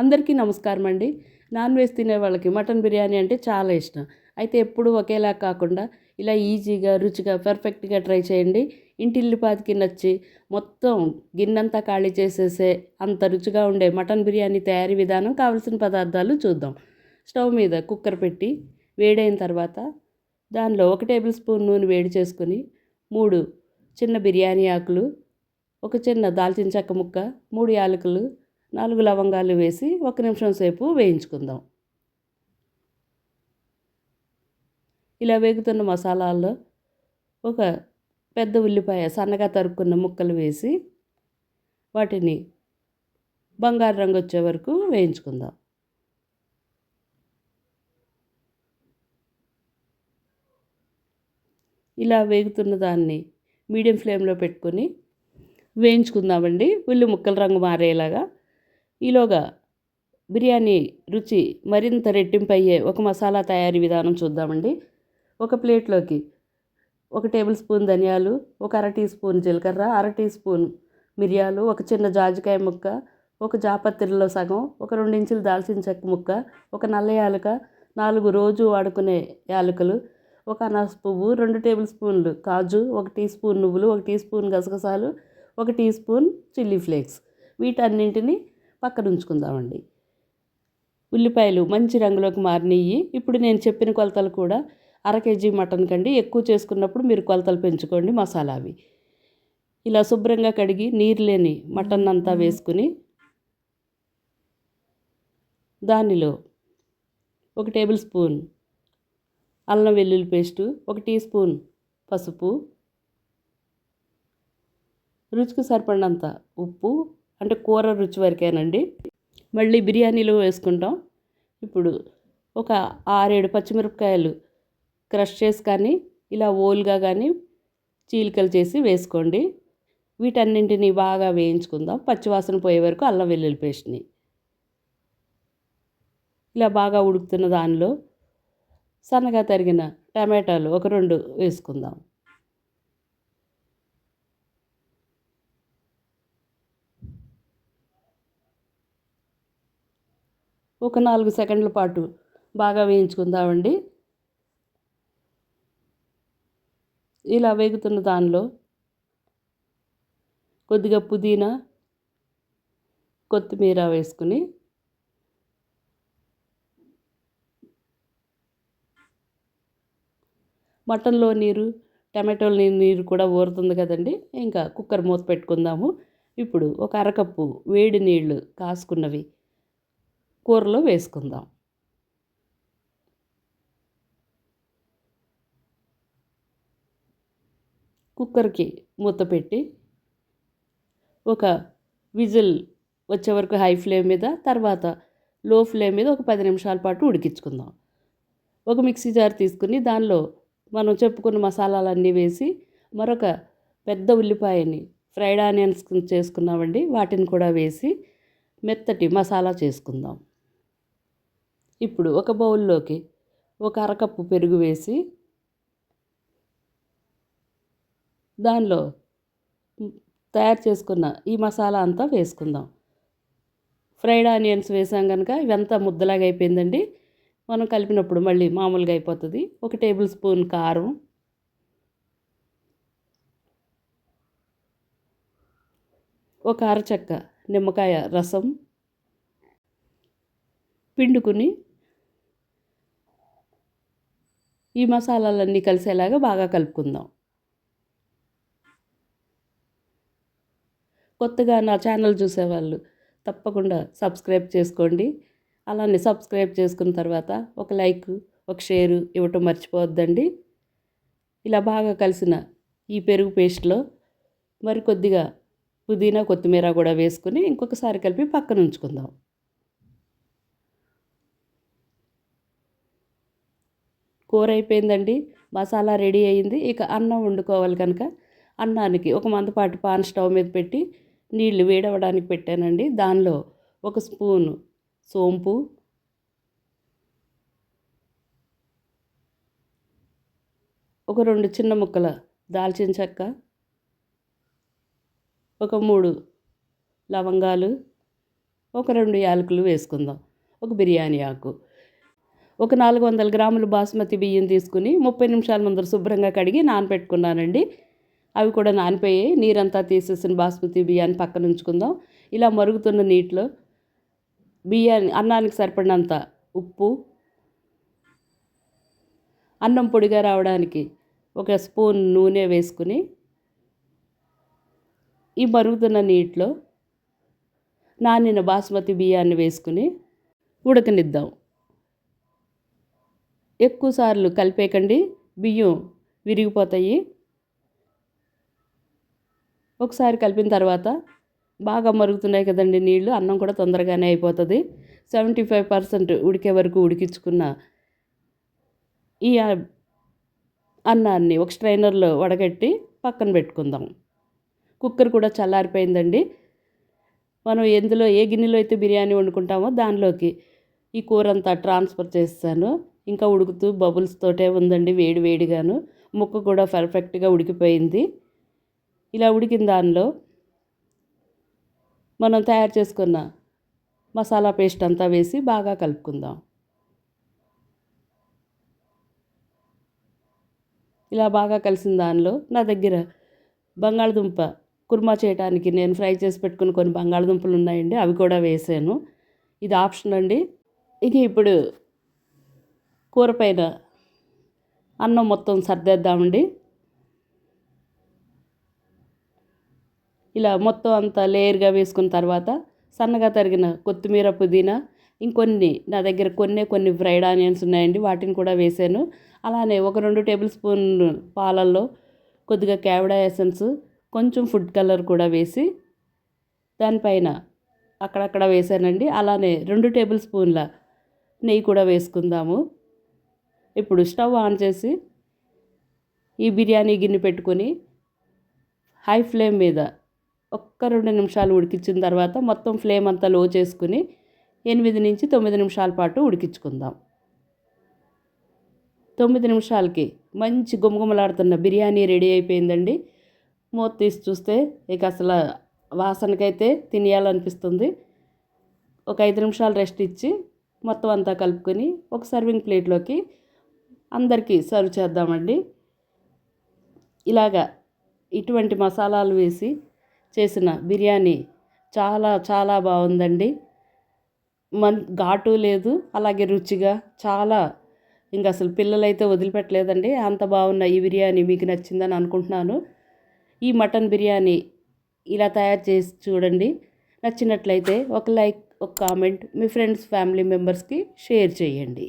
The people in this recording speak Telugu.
అందరికీ నమస్కారం అండి. నాన్ వెజ్ తినే వాళ్ళకి మటన్ బిర్యానీ అంటే చాలా ఇష్టం. అయితే ఎప్పుడు ఒకేలా కాకుండా ఇలా ఈజీగా రుచిగా పర్ఫెక్ట్గా ట్రై చేయండి. ఇంటిల్లిపాతికి నచ్చి మొత్తం గిన్నెంతా ఖాళీ చేసేసే అంత రుచిగా ఉండే మటన్ బిర్యానీ తయారీ విధానం కావలసిన పదార్థాలు చూద్దాం. స్టవ్ మీద కుక్కర్ పెట్టి వేడైన తర్వాత దానిలో ఒక టేబుల్ స్పూన్ నూనె వేడి చేసుకొని మూడు చిన్న బిర్యానీ ఆకులు ఒక చిన్న దాల్చిన చెక్క ముక్క మూడు యాలకులు నాలుగు లవంగాలు వేసి ఒక నిమిషం సేపు వేయించుకుందాం. ఇలా వేగుతున్న మసాలాల్లో ఒక పెద్ద ఉల్లిపాయ సన్నగా తరుక్కున్న ముక్కలు వేసి వాటిని బంగారు రంగు వచ్చే వరకు వేయించుకుందాం. ఇలా వేగుతున్న దాన్ని మీడియం ఫ్లేమ్లో పెట్టుకొని వేయించుకుందామండి. ఉల్లి ముక్కల రంగు మారేలాగా ఈలోగా బిర్యానీ రుచి మరింత రెట్టింపు అయ్యే ఒక మసాలా తయారీ విధానం చూద్దామండి. ఒక ప్లేట్లోకి ఒక టేబుల్ స్పూన్ ధనియాలు ఒక అర టీ స్పూన్ జీలకర్ర అర టీ స్పూన్ మిరియాలు ఒక చిన్న జాజికాయ ముక్క ఒక జాపత్రిలో సగం ఒక రెండించులు దాల్చిన చెక్క ముక్క ఒక నల్ల యాలక నాలుగు రోజు వాడుకునే యాలకులు ఒక అనాస పువ్వు రెండు టేబుల్ స్పూన్లు కాజు ఒక టీ స్పూన్ నువ్వులు ఒక టీ స్పూన్ గసగసాలు ఒక టీ స్పూన్ చిల్లీ ఫ్లేక్స్. వీటన్నింటిని పక్కన ఉంచుకుందామండి. ఉల్లిపాయలు మంచి రంగులోకి మారినవి ఇప్పుడు నేను చెప్పిన కొలతలు కూడా అర కేజీ మటన్ కండి. ఎక్కువ చేసుకున్నప్పుడు మీరు కొలతలు పెంచుకోండి మసాలా అవి ఇలా శుభ్రంగా కడిగి నీరు లేని మటన్ అంతా వేసుకుని దానిలో ఒక టేబుల్ స్పూన్ అల్లం వెల్లుల్లి పేస్టు ఒక టీ స్పూన్ పసుపు రుచికి సరిపడినంత ఉప్పు అంటే కూర రుచి వరకేనండి. మళ్ళీ బిర్యానీలో వేసుకుంటాం. ఇప్పుడు ఒక ఆరేడు పచ్చిమిరపకాయలు క్రష్ చేసి కానీ ఇలా ఓల్గా కానీ చీలికలు చేసి వేసుకోండి. వీటన్నింటినీ బాగా వేయించుకుందాం. పచ్చివాసన పోయే వరకు అల్లం వెల్లుల్లి పేస్ట్ని. ఇలా బాగా ఉడుకుతున్న దానిలో సన్నగా తరిగిన టమాటాలు ఒక రెండు వేసుకుందాం. ఒక నాలుగు సెకండ్ల పాటు బాగా వేయించుకుందామండి. ఇలా వేగుతున్న దానిలో కొద్దిగా పుదీనా కొత్తిమీర వేసుకుని మటన్లో నీరు టమాటోల నీరు కూడా ఊరుతుంది కదండి. ఇంకా కుక్కర్ మూత పెట్టుకుందాము. ఇప్పుడు ఒక అరకప్పు వేడి నీళ్ళు కాసుకున్నవి కూరలో వేసుకుందాం. కుక్కర్కి మూత పెట్టి ఒక విజిల్ వచ్చే వరకు హై ఫ్లేమ్ మీద తర్వాత లో ఫ్లేమ్ మీద ఒక పది నిమిషాల పాటు ఉడికించుకుందాం. ఒక మిక్సీ జార్ తీసుకుని దానిలో మనం చెప్పుకున్న మసాలాలన్నీ వేసి మరొక పెద్ద ఉల్లిపాయని ఫ్రైడ్ ఆనియన్స్ చేసుకున్నామండి వాటిని కూడా వేసి మెత్తటి మసాలా చేసుకుందాం. ఇప్పుడు ఒక బౌల్లోకి ఒక అరకప్పు పెరుగు వేసి దానిలో తయారు చేసుకున్న ఈ మసాలా అంతా వేసుకుందాం. ఫ్రైడ్ ఆనియన్స్ వేసాం కనుక ఇవంతా ముద్దలాగా అయిపోయిందండి. మనం కలిపినప్పుడు మళ్ళీ మామూలుగా అయిపోతుంది. ఒక టేబుల్ స్పూన్ కారం. ఒక అరచక్క నిమ్మకాయ రసం. పిండుకుని ఈ మసాలాలన్నీ కలిసేలాగా బాగా కలుపుకుందాం. కొత్తగా నా ఛానల్ చూసేవాళ్ళు తప్పకుండా సబ్స్క్రైబ్ చేసుకోండి. అలానే సబ్స్క్రైబ్ చేసుకున్న తర్వాత ఒక లైక్ ఒక షేరు ఇవ్వటం మర్చిపోవద్దండి. ఇలా బాగా కలిసిన ఈ పెరుగు పేస్ట్లో మరి కొద్దిగా పుదీనా కొత్తిమీర కూడా వేసుకుని ఇంకొకసారి కలిపి పక్కన ఉంచుకుందాం. కూర అయిపోయిందండి మసాలా రెడీ అయింది. ఇక అన్నం వండుకోవాలి కనుక. అన్నానికి ఒక మందపాటి పాన్ స్టవ్ మీద పెట్టి నీళ్ళు వేడవడానికి పెట్టానండి. దానిలో ఒక స్పూను సోంపు ఒక రెండు చిన్న ముక్కల దాల్చిన చెక్క ఒక మూడు లవంగాలు ఒక రెండు యాలకులు వేసుకుందాం. ఒక బిర్యానీ ఆకు. ఒక నాలుగు వందల గ్రాములు బాస్మతి బియ్యం తీసుకుని ముప్పై నిమిషాల ముందర శుభ్రంగా కడిగి నానబెట్టుకున్నానండి అవి కూడా నానిపోయి నీరంతా తీసేసిన బాస్మతి బియ్యాన్ని పక్కన ఉంచుకుందాం. ఇలా మరుగుతున్న నీటిలో బియ్యాన్ని అన్నానికి సరిపడినంత ఉప్పు అన్నం పొడిగా రావడానికి ఒక స్పూన్ నూనె వేసుకుని ఈ మరుగుతున్న నీటిలో నానిన బాస్మతి బియ్యాన్ని వేసుకుని ఉడకనిద్దాం. ఎక్కువసార్లు కలిపేకండి బియ్యం విరిగిపోతాయి. ఒకసారి కలిపిన తర్వాత బాగా మరుగుతున్నాయి కదండి నీళ్ళు అన్నం కూడా తొందరగానే అయిపోతుంది. సెవెంటీ ఫైవ్ పర్సెంట్ ఉడికే వరకు ఉడికించుకున్న ఈ అన్నాన్ని ఒక స్ట్రైనర్లో వడగట్టి పక్కన పెట్టుకుందాం. కుక్కర్ కూడా చల్లారిపోయిందండి. మనం ఎందులో ఏ గిన్నెలో అయితే బిర్యానీ వండుకుంటామో దానిలోకి ఈ కూర అంతా ట్రాన్స్ఫర్ చేస్తాను. ఇంకా ఉడుకుతూ బబుల్స్ తోటే ఉందండి వేడి వేడిగాను. ముక్క కూడా పర్ఫెక్ట్గా ఉడికిపోయింది. ఇలా ఉడికిన దానిలో మనం తయారు చేసుకున్న మసాలా పేస్ట్ అంతా వేసి బాగా కలుపుకుందాం. ఇలా బాగా కలిసిన దానిలో నా దగ్గర బంగాళదుంప కుర్మా చేయడానికి నేను ఫ్రై చేసి పెట్టుకుని కొన్ని బంగాళదుంపలు ఉన్నాయండి అవి కూడా వేసాను. ఇది ఆప్షన్ అండి. ఇక ఇప్పుడు కూర పైన అన్నం మొత్తం సర్దేద్దామండి. ఇలా మొత్తం అంతా లేయర్గా వేసుకున్న తర్వాత సన్నగా తరిగిన కొత్తిమీర పుదీనా ఇంకొన్ని నా దగ్గర కొన్ని కొన్ని ఫ్రైడ్ ఆనియన్స్ ఉన్నాయండి వాటిని కూడా వేసాను. అలానే ఒక రెండు టేబుల్ స్పూన్ పాలల్లో కొద్దిగా క్యావిడా ఎసెన్స్ కొంచెం ఫుడ్ కలర్ కూడా వేసి దానిపైన అక్కడక్కడ వేసానండి. అలానే రెండు టేబుల్ స్పూన్ల నెయ్యి కూడా వేసుకుందాము. ఇప్పుడు స్టవ్ ఆన్ చేసి ఈ బిర్యానీ గిన్నె పెట్టుకొని హై ఫ్లేమ్ మీద ఒక్క రెండు నిమిషాలు ఉడికించిన తర్వాత మొత్తం ఫ్లేమ్ అంతా లో చేసుకుని ఎనిమిది నుంచి తొమ్మిది నిమిషాల పాటు ఉడికించుకుందాం. తొమ్మిది నిమిషాలకి మంచి గుమగుమలాడుతున్న బిర్యానీ రెడీ అయిపోయిందండి. మూత తీసి చూస్తే ఇక అసలు వాసనకైతే తినేయాలనిపిస్తుంది. ఒక ఐదు నిమిషాలు రెస్ట్ ఇచ్చి మొత్తం అంతా కలుపుకొని ఒక సర్వింగ్ ప్లేట్లోకి అందరికీ సర్వ్ చేద్దామండి. ఇలాగా ఇటువంటి మసాలాలు వేసి చేసిన బిర్యానీ చాలా చాలా బాగుందండి. మన్ ఘాటు లేదు అలాగే రుచిగా చాలా ఇంకా అసలు పిల్లలైతే వదిలిపెట్టలేదండి. అంత బాగున్న ఈ బిర్యానీ మీకు నచ్చిందని అనుకుంటున్నాను. ఈ మటన్ బిర్యానీ ఇలా తయారు చేసి చూడండి. నచ్చినట్లయితే ఒక లైక్ ఒక కామెంట్ మీ ఫ్రెండ్స్ ఫ్యామిలీ మెంబర్స్కి షేర్ చేయండి.